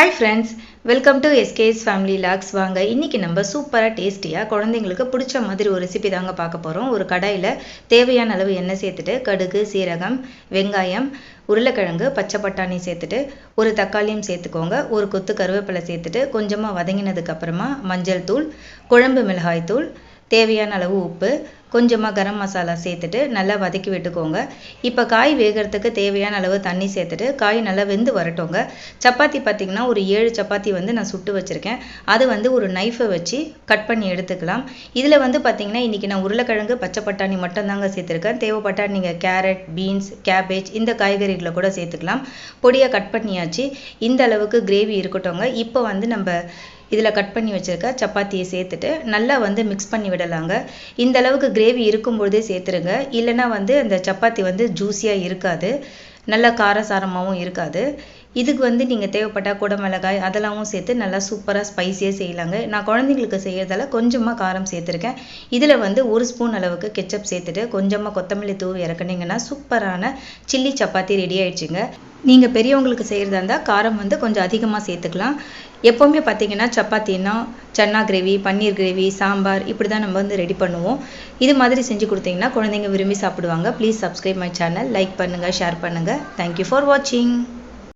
Hi friends welcome to SKS family vlogs வாங்க இன்றைக்கி நம்ம சூப்பராக டேஸ்டியாக குழந்தைங்களுக்கு பிடிச்ச மாதிரி ஒரு ரெசிபி தாங்க பார்க்க போகிறோம் ஒரு கடாயில் தேவையான அளவு எண்ணெய் சேர்த்துட்டு கடுகு சீரகம் வெங்காயம் உருளைக்கிழங்கு பச்சை பட்டாணி சேர்த்துட்டு ஒரு தக்காளியும் சேர்த்துக்கோங்க. ஒரு கொத்து கருவேப்பிலை சேர்த்துட்டு கொஞ்சமாக வதங்கினதுக்கப்புறமா மஞ்சள் தூள் குழம்பு மிளகாய் தூள் தேவையான அளவு உப்பு கொஞ்சமாக கரம் மசாலா சேர்த்துட்டு நல்லா வதக்கி விட்டுக்கோங்க. இப்போ காய் வேகிறதுக்கு தேவையான அளவு தண்ணி சேர்த்துட்டு காய் நல்லா வெந்து வரட்டோங்க. சப்பாத்தி பார்த்திங்கன்னா ஒரு ஏழு சப்பாத்தி வந்து நான் சுட்டு வச்சுருக்கேன். அது வந்து ஒரு நைஃபை வச்சு கட் பண்ணி எடுத்துக்கலாம். இதில் வந்து பார்த்திங்கன்னா இன்றைக்கி நான் உருளைக்கிழங்கு பச்சை பட்டாணி மட்டும்தாங்க சேர்த்துருக்கேன். தேவைப்பட்டால் நீங்கள் கேரட் பீன்ஸ் கேபேஜ் இந்த காய்கறிகளை கூட சேர்த்துக்கலாம். பொடியாக கட் பண்ணியாச்சு. இந்த அளவுக்கு கிரேவி இருக்கட்டும்ங்க இப்போ வந்து நம்ம இதில் கட் பண்ணி வச்சுருக்க சப்பாத்தியை சேர்த்துட்டு நல்லா வந்து மிக்ஸ் பண்ணி விடலாங்க. இந்த அளவுக்கு கிரேவி இருக்கும்பொழுதே சேர்த்துருங்க. இல்லைன்னா வந்து அந்த சப்பாத்தி வந்து ஜூஸியாக இருக்காது. நல்லா காரசாரமாகவும் இருக்காது. இதுக்கு வந்து நீங்கள் தேவைப்பட்ட குடமிளகாய் அதெல்லாமும் சேர்த்து நல்லா சூப்பராக ஸ்பைஸியாக செய்யலாங்க. நான் குழந்தைங்களுக்கு செய்யறதால கொஞ்சமாக காரம் சேர்த்துருக்கேன். இதில் வந்து ஒரு ஸ்பூன் அளவுக்கு கெச்சப் சேர்த்துட்டு கொஞ்சமாக கொத்தமல்லி தூவி இறக்குனீங்கன்னா சூப்பரான சில்லி சப்பாத்தி ரெடி ஆயிடுச்சுங்க. நீங்கள் பெரியவங்களுக்கு செய்கிறதா இருந்தால் காரம் வந்து கொஞ்சம் அதிகமாக சேர்த்துக்கலாம். எப்போவுமே பார்த்தீங்கன்னா சப்பாத்தின்னா சன்னா கிரேவி பன்னீர் கிரேவி சாம்பார் இப்படி தான் நம்ம வந்து ரெடி பண்ணுவோம். இது மாதிரி செஞ்சு கொடுத்தீங்கன்னா குழந்தைங்க விரும்பி சாப்பிடுவாங்க. Please subscribe my channel like பண்ணுங்கள் ஷேர் பண்ணுங்கள் தேங்க்யூ ஃபார் வாட்சிங்